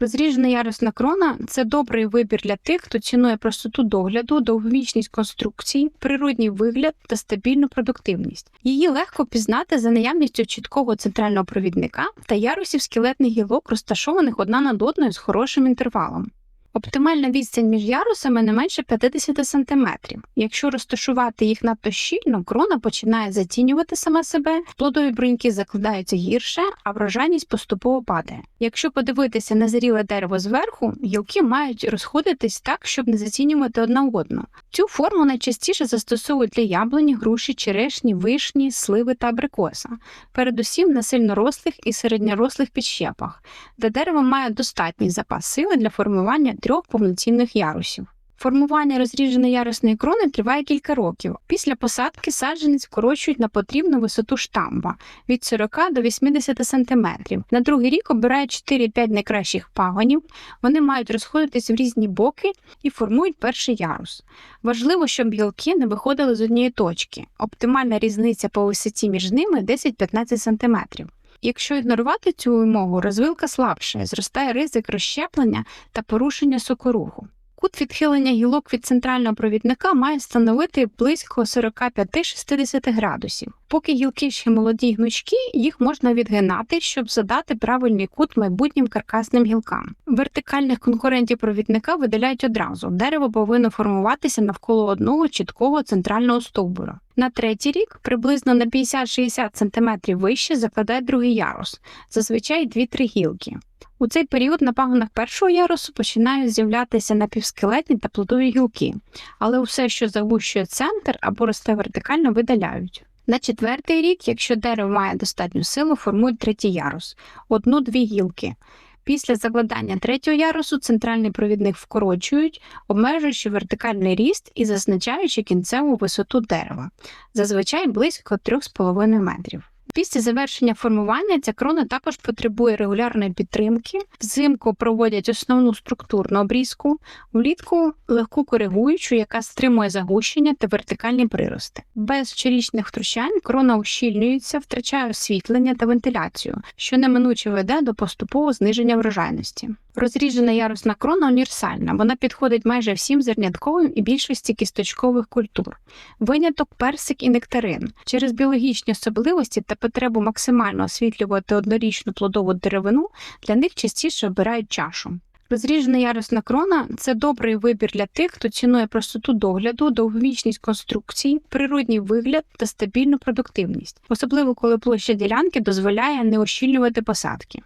Розріжена ярусна крона це добрий вибір для тих, хто цінує простоту догляду, довговічність конструкцій, природній вигляд та стабільну продуктивність. Її легко пізнати за наявністю чіткого центрального провідника та ярусів скелетних гілок, розташованих одна над одною з хорошим інтервалом. Оптимальна відстань між ярусами не менше 50 см. Якщо розташувати їх надто щільно, крона починає затінювати сама себе, плодові бруньки закладаються гірше, а врожайність поступово падає. Якщо подивитися на зріле дерево зверху, гілки мають розходитись так, щоб не затінювати одна одну. Цю форму найчастіше застосовують для яблуні, груші, черешні, вишні, сливи та абрикоса, передусім на сильнорослих і середньорослих підщепах, де дерево має достатній запас сили для формування трьох повноцінних ярусів. Формування розріженої ярусної крони триває кілька років. Після посадки саджанець вкорочують на потрібну висоту штамба від 40 до 80 см. На другий рік обирають 4-5 найкращих пагонів. Вони мають розходитись в різні боки і формують перший ярус. Важливо, щоб гілки не виходили з однієї точки. Оптимальна різниця по висоті між ними 10-15 см. Якщо ігнорувати цю вимогу, розвилка слабшає, зростає ризик розщеплення та порушення сокоруху. Кут відхилення гілок від центрального провідника має становити близько 45-60 градусів. Поки гілки ще молоді й гнучкі, їх можна відгинати, щоб задати правильний кут майбутнім каркасним гілкам. Вертикальних конкурентів провідника видаляють одразу. Дерево повинно формуватися навколо одного чіткого центрального стовбура. На третій рік приблизно на 50-60 см вище закладає другий ярус, зазвичай 2-3 гілки. У цей період на пагонах першого ярусу починають з'являтися напівскелетні та плодові гілки, але усе, що загущує центр або росте вертикально, видаляють. На четвертий рік, якщо дерево має достатню силу, формують третій ярус одну-дві гілки. Після закладання третього ярусу центральний провідник вкорочують, обмежуючи вертикальний ріст і зазначаючи кінцеву висоту дерева, зазвичай близько 3,5 метрів. Після завершення формування ця крона також потребує регулярної підтримки. Взимку проводять основну структурну обрізку, влітку легку коригуючу, яка стримує загущення та вертикальні прирости. Без щорічних втручань крона ущільнюється, втрачає освітлення та вентиляцію, що неминуче веде до поступового зниження врожайності. Розріжена ярусна крона універсальна, вона підходить майже всім зернятковим і більшості кісточкових культур. Виняток персик і нектарин. Через біологічні особливості та потребу максимально освітлювати однорічну плодову деревину, для них частіше обирають чашу. Розріжена ярусна крона це добрий вибір для тих, хто цінує простоту догляду, довговічність конструкцій, природній вигляд та стабільну продуктивність, особливо коли площа ділянки дозволяє не ощільнювати посадки.